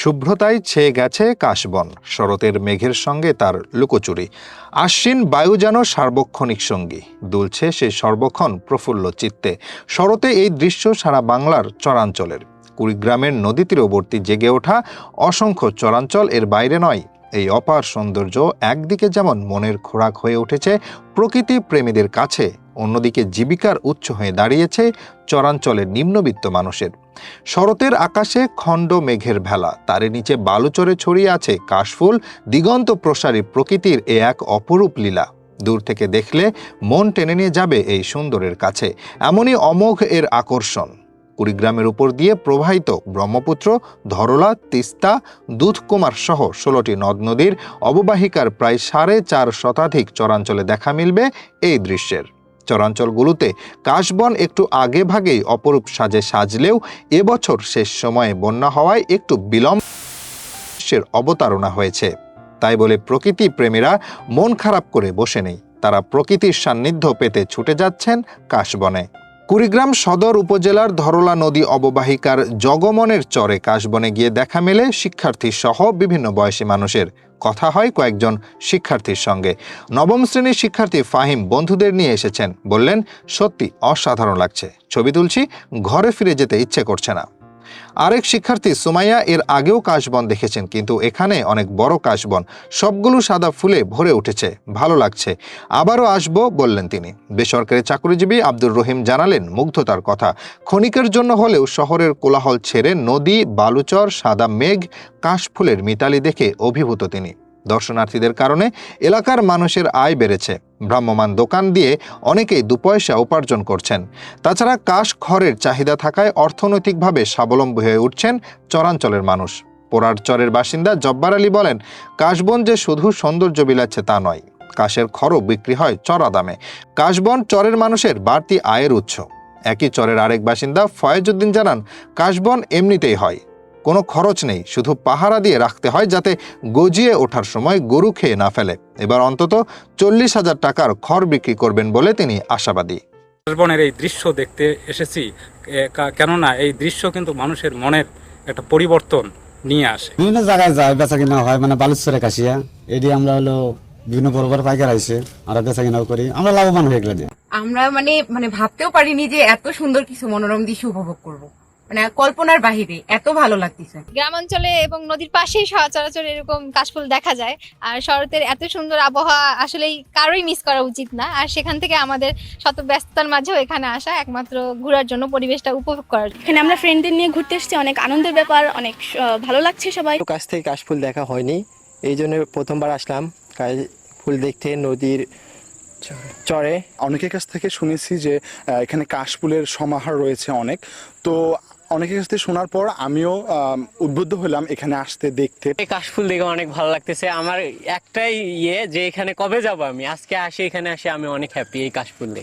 শুভ্রতায় ছেয়ে গেছে কাশবন, শরতের মেঘের সঙ্গে তার লুকোচুরি। আশ্বিন বায়ু যেন সার্বক্ষণিক সঙ্গী, দুলছে সে সর্বক্ষণ প্রফুল্ল চিত্তে। শরতে এই দৃশ্য সারা বাংলার চরাঞ্চলের। কুড়িগ্রামের নদী তীরবর্তী জেগে ওঠা অসংখ্য চরাঞ্চল এর বাইরে নয়, এই অপার সৌন্দর্য একদিকে যেমন মনের খোরাক হয়ে উঠেছে, প্রকৃতি প্রেমীদের কাছে অন্যদিকে জীবিকার উৎস হয়ে দাঁড়িয়েছে চরাঞ্চলের নিম্নবিত্ত মানুষের। শরতের আকাশে খণ্ড মেঘের ভেলা তারে নিচে বালুচরে ছড়িয়ে আছে কাশফুল, দিগন্ত প্রসারী প্রকৃতির এ এক অপরূপ লীলা। দূর থেকে দেখলে মন টেনে নিয়ে যাবে এই সুন্দরের কাছে। এমনই অমোঘ এর আকর্ষণ। কুড়িগ্রামের উপর দিয়ে প্রবাহিত ব্রহ্মপুত্র, ধরলা, তিস্তা, দুধকুমার সহ ষোলোটি নদ নদীর অববাহিকার প্রায় সাড়ে চার শতাধিক চরাঞ্চলে দেখা মিলবে এই দৃশ্যের। চরাঞ্চলগুলোতে কাশবন একটু আগে ভাগেই অপরূপ সাজে সাজলেও এবছর শেষ সময়ে বন্যা হওয়ায় একটু বিলম্বের অবতারণা হয়েছে। তাই বলে প্রকৃতি প্রেমীরা মন খারাপ করে বসে নেই। তারা প্রকৃতির সান্নিধ্য পেতে ছুটে যাচ্ছেন কাশবনে। কুড়িগ্রাম সদর উপজেলার ধরলা নদী অববাহিকার জগমনের চরে কাশবনে গিয়ে দেখা মেলে শিক্ষার্থী সহ বিভিন্ন বয়সী মানুষের। কথা হয় কয়েকজন শিক্ষার্থীর সঙ্গে। নবম শ্রেণির শিক্ষার্থী ফাহিম বন্ধুদের নিয়ে এসেছেন। বললেন, সত্যি অসাধারণ লাগছে। ছবি তুলছি, ঘরে ফিরে যেতে ইচ্ছে করছে না। আরেক শিক্ষার্থী সুমাইয়া এর আগেও কাশবন দেখেছেন, কিন্তু এখানে অনেক বড় কাশবন। সবগুলো সাদা ফুলে ভরে উঠেছে, ভালো লাগছে। আবারও আসব, বললেন তিনি। বেসরকারি চাকরিজীবী আব্দুর রহিম জানালেন মুগ্ধতার কথা। ক্ষণিকের জন্য হলেও শহরের কোলাহল ছেড়ে নদী, বালুচর, সাদা মেঘ, কাশফুলের মিতালি দেখে অভিভূত তিনি। দর্শনার্থীদের কারণে এলাকার মানুষের আয় বেড়েছে। ভ্রাম্যমান দোকান দিয়ে অনেকেই দুপয়সা উপার্জন করছেন। তাছাড়া কাশ খড়ের চাহিদা থাকায় অর্থনৈতিকভাবে স্বাবলম্বী হয়ে উঠছেন চরাঞ্চলের মানুষ। পোড়ার চরের বাসিন্দা জব্বার আলী বলেন, কাশবন যে শুধু সৌন্দর্য বিলাচ্ছে তা নয়, কাশের খড়ও বিক্রি হয় চড়া দামে। কাশবন চরের মানুষের বাড়তি আয়ের উৎস। একই চরের আরেক বাসিন্দা ফয়েজউদ্দিন জানান, কাশবন এমনিতেই হয়। কোনো খরচ নেই শুধু পাহারা দিয়ে রাখতে হয় যাতে গজিয়ে ওঠার সময় গরু খেয়ে না ফেলে। এবার অন্তত চল্লিশ হাজার টাকার খড় বিক্রি করবেন বলে তিনি আশাবাদী। বনের এই দৃশ্য দেখতে এসেছি কেননা এই দৃশ্য কিন্তু মানুষের মনের একটা পরিবর্তন নিয়ে আসে। বিভিন্ন জায়গায় যায় বেচা কিনা হয় মানে বালুচরে কাশিয়া। এটি আমরা হলো বিভিন্ন বড় বড় পাইকার আইসে আমরা বেচা কিনাও করি। আমরা লাভবান হয়ে গেলে আমরা মানে মানে ভাবতেও পারিনি যে এত সুন্দর কিছু মনোরম দৃশ্য উপভোগ করব। মানে কল্পনার বাহিরে এত ভালো লাগতেছে। গ্রামাঞ্চলে এবং নদীর পাশেই সচরাচর এরকম কাশফুল দেখা যায়। আর শরতের এত সুন্দর আবহাওয়া আসলেই কারোই মিস করা উচিত না। আর সেখান থেকে আমাদের শত ব্যস্ততার মাঝেও এখানে আসা একমাত্র ঘোরার জন্য পরিবেশটা উপভোগ করার। এখানে আমরা ফ্রেন্ডদের নিয়ে ঘুরতে এসেছি অনেক আনন্দের ব্যাপার অনেক ভালো লাগছে সবাই। কাছ থেকে কাশফুল দেখা হয়নি। এই জন্য প্রথমবার আসলাম ফুল দেখতে নদীর চরে। অনেকের কাছ থেকে শুনেছি যে আহ, এখানে কাশফুলের সমাহার রয়েছে অনেক। তো অনেকের কাছ থেকে শোনার পর আমিও আম, উদ্বুদ্ধ হলাম এখানে আসতে দেখতে। এই কাশফুল দেখে অনেক ভালো লাগতেছে। আমার একটাই ইয়ে যে এখানে কবে যাব আমি? আজকে আসি এখানে আসি আমি অনেক হ্যাপি এই কাশফুল দেখে।